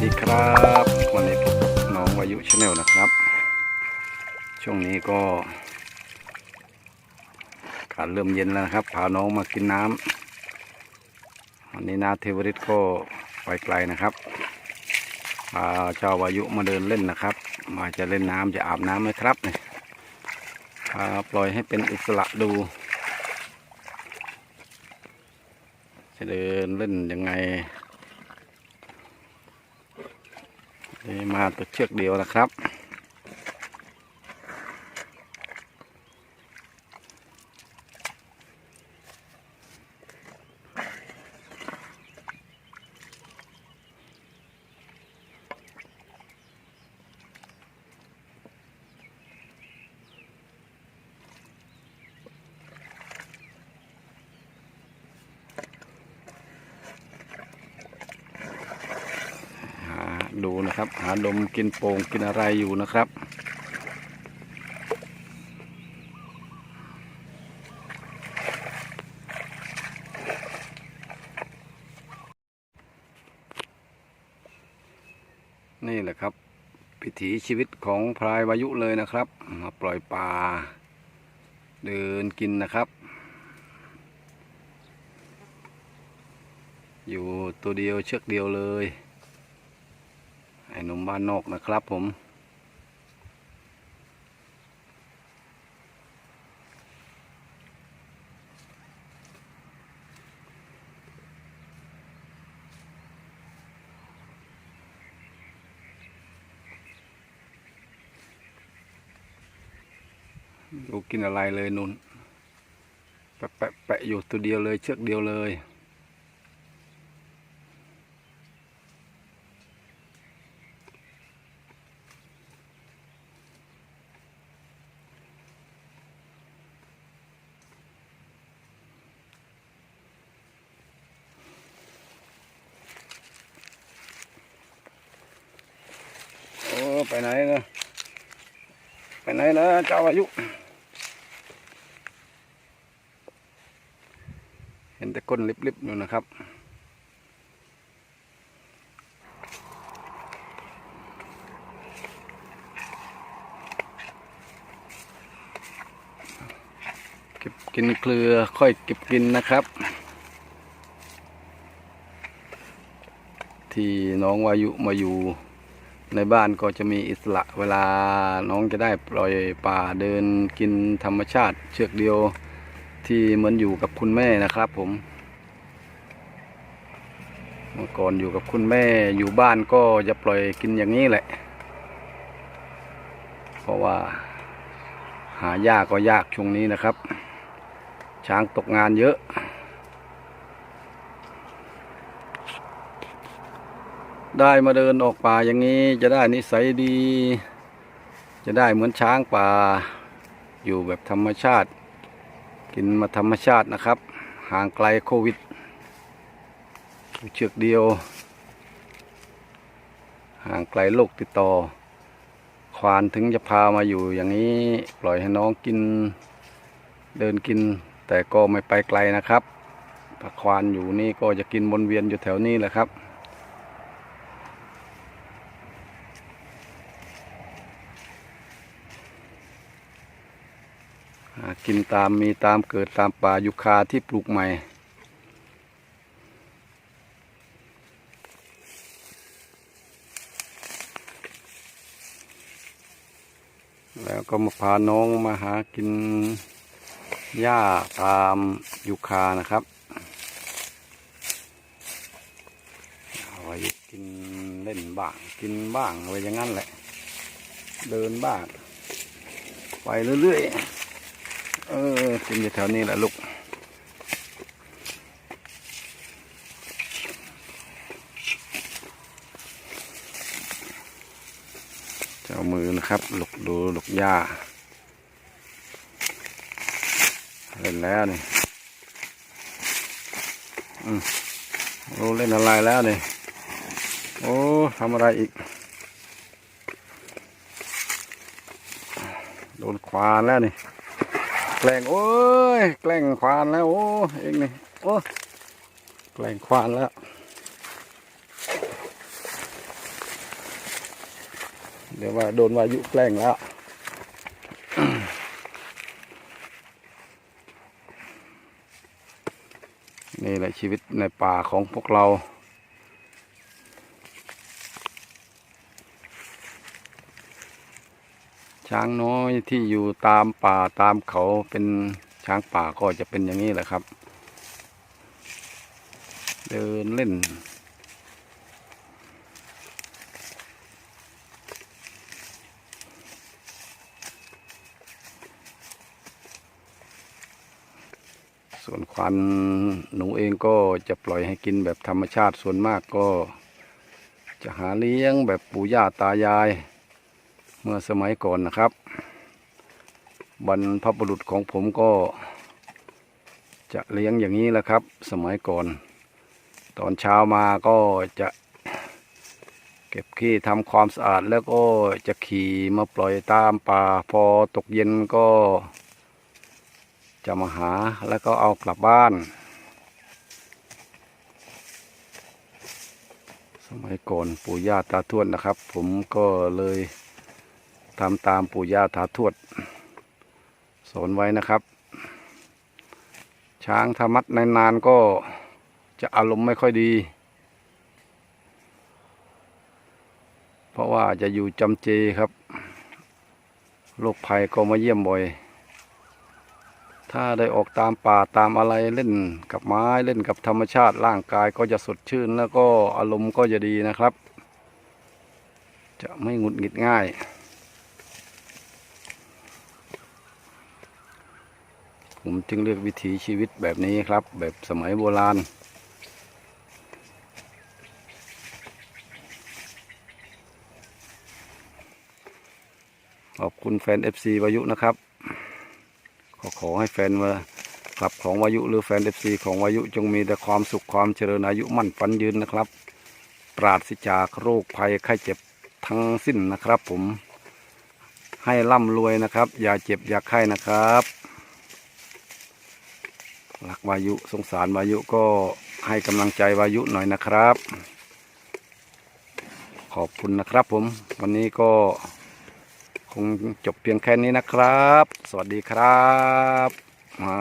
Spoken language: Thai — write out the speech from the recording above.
วัสดีครับ วันนี้พบน้องวายุชาแนลนะครับ ช่วงนี้ก็ กาศเริ่มเย็นแล้วนะครับ พาน้องมากินน้ำวันนี้นาเทวริตก็ไปไกลนะครับพาเจ้าวายุมาเดินเล่นนะครับ มาจะเล่นน้ำจะอาบน้ำไหมครับเนี่ยพาปล่อยให้เป็นอิสระดู จะเดินเล่นยังไง นี่ มาตัวเชือกเดียวนะครับ ดูนะครับ หาดมกินโป่งกินอะไรอยู่นะครับ นี่แหละครับพิถีชีวิตของพลายวายุเลยนะครับมาปล่อยปลาเดินกินนะครับ อยู่ตัวเดียวเชือกเดียวเลย ไอ้หนุ่มบ้านนอกนะครับผม ดูกินอะไรเลยนุ่น แปะแปะแปะอยู่ตัวเดียวเลยเชือกเดียวเลย ไปไหนนะไปไหนนะเจ้าอายุ เห็นแต่ก้นลิบๆอยู่นะครับเก็บกินเกลือค่อยเก็บกินนะครับ ที่น้องวายุมาอยู่ ในบ้านก็จะมีอิสระเวลาน้องจะได้ปล่อยป่าเดินกินธรรมชาติ เชือกเดียวที่เหมือนอยู่กับคุณแม่นะครับผมเมื่อก่อนอยู่กับคุณแม่อยู่บ้านก็จะปล่อยกินอย่างนี้แหละ เพราะว่า หายากก็ยากช่วงนี้นะครับ ช้างตกงานเยอะ ได้มาเดินออกป่าอย่างนี้ จะได้นิสัยดี จะได้เหมือนช้างป่า อยู่แบบธรรมชาติ กินมาธรรมชาตินะครับ ห่างไกลโควิดเชือกเดียว ห่างไกลโรคติดต่อ ควานถึงจะพามาอยู่อย่างนี้ปล่อยให้น้องกินเดินกิน แต่ก็ไม่ไปไกลนะครับถ้าควานอยู่นี่ก็จะกินวนเวียนอยู่แถวนี้แหละครับ กินตามมีตามเกิดตามป่ายุคาที่ปลูกใหม่ แล้วก็มาพาน้องมาหากินหญ้าตามยุคานะครับเอาไว้กินเล่นบ้างกินบ้างไว้อย่างนั้นแหละ เดินบ้างไปเรื่อยๆ เออกินอยู่แถวนี้แหละลูกเจ้ามือนะครับหลกดูหลกหญ้าเล่นแล้วนี่อืมโอ้เล่นอะไรแล้วนี่โอ้ทำอะไรอีก โดนควานแล้วนี่ แกล้งโอ้ยแกล้งควานแล้วโอ้เองนี่โอ้แกล้งควานแล้วเดี๋ยวว่าโดนวายุแกล้งแล้วนี่แหละชีวิตในป่าของพวกเรา ช้างน้อยที่อยู่ตามป่าตามเขาเป็นช้างป่าก็จะเป็นอย่างนี้แหละครับ เดินเล่น ส่วนควันหนูเองก็จะปล่อยให้กินแบบธรรมชาติส่วนมากก็ จะหาเลี้ยงแบบปู่ย่าตายาย เมื่อสมัยก่อนนะครับ บรรพบุรุษของผมก็จะเลี้ยงอย่างนี้แหละครับ สมัยก่อน ตอนเช้ามาก็จะเก็บขี้ทำความสะอาดแล้วก็จะขี่มาปล่อยตามป่าพอตกเย็นก็ จะมาหาแล้วก็เอากลับบ้าน สมัยก่อนปู่ย่าตาทวดนะครับ ผมก็เลย ทำตามปู่ย่าตาทวด สอนไว้นะครับ ช้างธรรมัดนานๆก็จะอารมณ์ไม่ค่อยดี เพราะว่าจะอยู่จำเจครับโรคภัยก็มาเยี่ยมบ่อย ถ้าได้ออกตามป่าตามอะไรเล่นกับไม้เล่นกับธรรมชาติร่างกายก็จะสดชื่น แล้วก็อารมณ์ก็จะดีนะครับ จะไม่หงุดหงิดง่าย ผมจึงเลือกวิถีชีวิตแบบนี้ครับ แบบสมัยโบราณ ขอบคุณแฟน FC วายุนะครับ ขอขอให้แฟนมาคลับของวายุหรือแฟน FC ของวายุจงมีแต่ความสุขความเจริญอายุมั่นฝันยืนนะครับ ปราศจากโรคภัยไข้เจ็บทั้งสิ้นนะครับผมให้ร่ำรวยนะครับ อย่าเจ็บอย่าไข้นะครับ รักวายุสงสารวายุก็ให้กำลังใจวายุหน่อยนะครับ ขอบคุณนะครับผม วันนี้ก็คงจบเพียงแค่นี้นะครับ สวัสดีครับอ่า